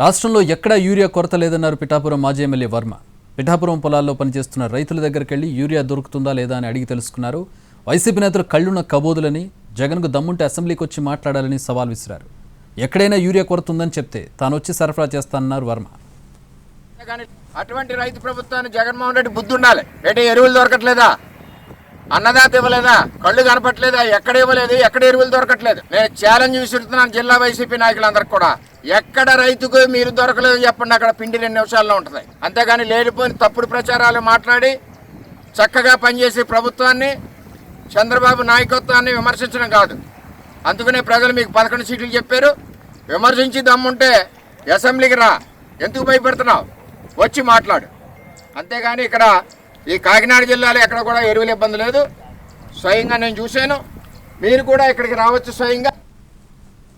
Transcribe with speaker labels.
Speaker 1: రాష్ట్రంలో ఎక్కడా యూరియా కొరత లేదన్నారు పిఠాపురం మాజీ ఎమ్మెల్యే వర్మ. పిఠాపురం పొలాల్లో పనిచేస్తున్న రైతుల దగ్గరికి వెళ్ళి యూరియా దొరుకుతుందా లేదా అని అడిగి తెలుసుకున్నారు. వైసీపీ నేతలు కళ్ళున్న కబోదులని జగన్కు దమ్ముంటే అసెంబ్లీకి వచ్చి మాట్లాడాలని సవాల్ విసిరారు. ఎక్కడైనా యూరియా కొరత ఉందని చెప్తే తాను వచ్చి సరఫరా చేస్తానన్నారు వర్మ.
Speaker 2: అటువంటి రైతు ప్రభుత్వాన్ని జగన్మోహన్ రెడ్డి బుద్ధి ఉండాలి. ఎరువులు దొరకట్లేదా? అన్నదాత ఇవ్వలేదా? కళ్ళు కనపట్లేదా? ఎక్కడ ఇవ్వలేదు? ఎక్కడ ఎరువులు దొరకట్లేదు? నేను ఛాలెంజ్ విసురుతున్నాను జిల్లా వైసీపీ నాయకులందరికీ కూడా. ఎక్కడ రైతుకు మీరు దొరకలేదు చెప్పండి అక్కడ పిండి రెండు నిమిషాల్లో ఉంటుంది. అంతేగాని లేనిపోయిన తప్పుడు ప్రచారాలు మాట్లాడి చక్కగా పనిచేసే ప్రభుత్వాన్ని చంద్రబాబు నాయకత్వాన్ని విమర్శించడం కాదు. అందుకనే ప్రజలు మీకు పదకొండు సీట్లు చెప్పారు. విమర్శించి దమ్ముంటే అసెంబ్లీకి రా. ఎందుకు భయపెడుతున్నావు? వచ్చి మాట్లాడు. అంతేగాని ఇక్కడ ఈ కాకినాడ జిల్లాలో ఎక్కడ కూడా ఎరువుల ఇబ్బంది లేదు. స్వయంగా నేను చూశాను. మీరు కూడా ఇక్కడికి రావచ్చు స్వయంగా.